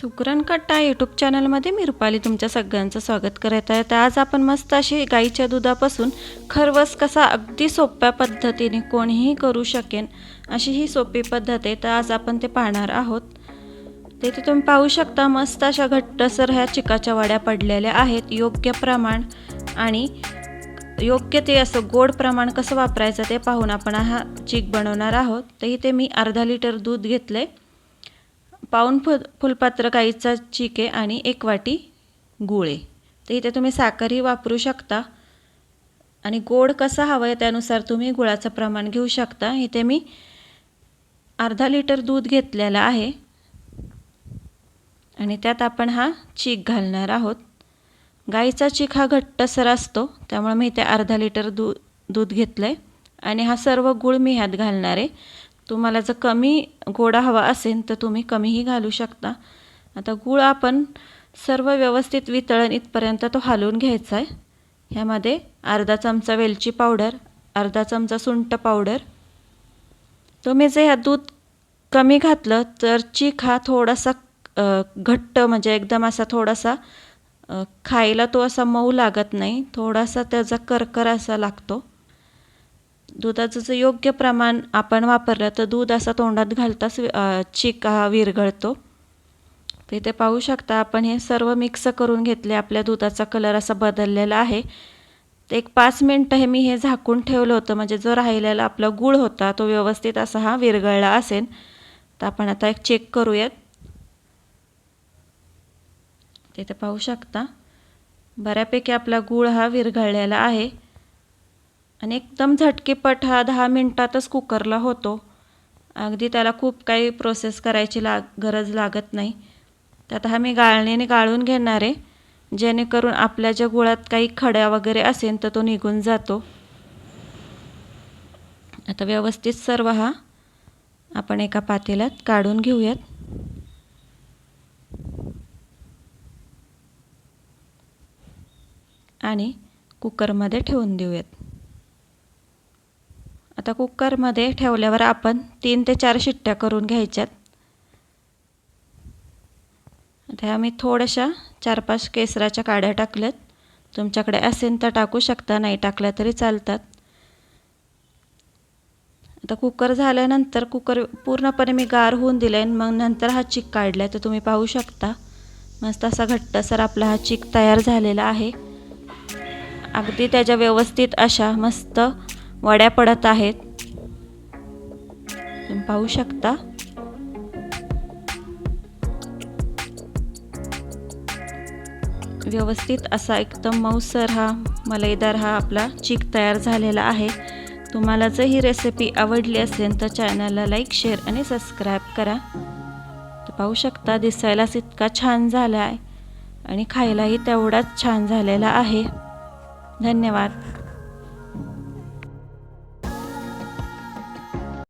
सुकरण कट्टा यूट्यूब चॅनलमध्ये मी रुपाली तुमच्या सगळ्यांचं स्वागत करत आहे. तर आज आपण मस्त अशी गाईच्या दुधापासून खरवस कसा अगदी सोप्या पद्धतीने कोणीही करू शकेन अशी ही सोपी पद्धत आहे. तर आज आपण ते पाहणार आहोत. ते तुम्ही पाहू शकता मस्त अशा घट्टसर ह्या चिकाच्या वाड्या पडलेल्या आहेत. योग्य प्रमाण आणि योग्य ते असं गोड प्रमाण कसं वापरायचं ते पाहून आपण हा चिक बनवणार आहोत. तर इथे मी अर्धा लिटर दूध घेतलं आहे पाऊन फुल फुलपात्र गाईचा चीक आहे आणि एक वाटी गुळे. आहे तर इथे तुम्ही साखरही वापरू शकता. आणि गोड कसा हवं आहे त्यानुसार तुम्ही गुळाचं प्रमाण घेऊ शकता. इथे मी अर्धा लिटर दूध घेतलेलं आहे. आणि त्यात आपण हा चीक घालणार आहोत. गाईचा चीक हा घट्टसर असतो त्यामुळे मी इथे अर्धा लिटर दू दूध घेतलं आहे आणि हा सर्व गूळ मी ह्यात घालणार आहे. तुम्हाला जर कमी गोडा हवा असेल तर तुम्ही कमीही घालू शकता. आता गूळ आपण सर्व व्यवस्थित वितळण इथपर्यंत तो हलवून घ्यायचा आहे. ह्यामध्ये अर्धा चमचा वेलची पावडर अर्धा चमचा सुंट पावडर. तुम्ही जर ह्या दूध कमी घातलं तर चीक हा थोडासा घट्ट म्हणजे एकदम असा थोडासा खायला तो असा मऊ लागत नाही. थोडासा त्याचा करकर असा लागतो. दुधाचं जर योग्य प्रमाण आपण वापरलं तर दूध असा तोंडात घालताच चिक हा विरघळतो. इथे पाहू शकता आपण हे सर्व मिक्स करून घेतले आपल्या दुधाचा कलर असा बदललेला आहे. एक पाच मिनटं हे मी हे झाकून ठेवलं होतं म्हणजे जो राहिलेला आपला गूळ होता तो व्यवस्थित असा हा विरघळला असेल. तर आपण आता एक चेक करूयात. तिथे पाहू शकता बऱ्यापैकी आपला गूळ हा विरघळलेला आहे. आणि एकदम झटकेपट हा दहा मिनटातच कुकरला होतो. अगदी त्याला खूप काही प्रोसेस करायची लाग गरज लागत नाही. तर आता हा मी गाळणीने गाळून घेणार आहे. जेणेकरून आपल्या ज्या गुळात काही खड्या वगैरे असेल तर तो निघून जातो. आता व्यवस्थित सर्व हा आपण एका पातेल्यात काढून घेऊयात. आणि कुकरमध्ये ठेवून देऊयात. आता कुकरमध्ये ठेवल्यावर आपण तीन ते चार शिट्ट्या करून घ्यायच्यात. आता आम्ही थोड्याशा चार पाच केसराच्या काड्या टाकल्यात. तुमच्याकडे असेल तर टाकू शकता नाही टाकल्या तरी चालतात. आता कुकर झाल्यानंतर कुकर पूर्णपणे मी गार होऊन दिलं आहे मग नंतर हा चिक काढला आहे तर तुम्ही पाहू शकता. मस्त असा घट्टसर आपला हा चिक तयार झालेला आहे. अगदी त्याच्या व्यवस्थित अशा मस्त वड्या पडत आहेत. तुम्ही पाहू शकता. व्यवस्थित असा एकदम मऊसर हा मलईदार हा आपला चीक तयार झालेला आहे. तुम्हाला जर ही रेसिपी आवडली असेल तर चॅनलला लाईक शेअर आणि सबस्क्राईब करा. तर पाहू शकता दिसायलाच इतका छान झाला आहे आणि खायलाही तेवढाच छान झालेला आहे. धन्यवाद.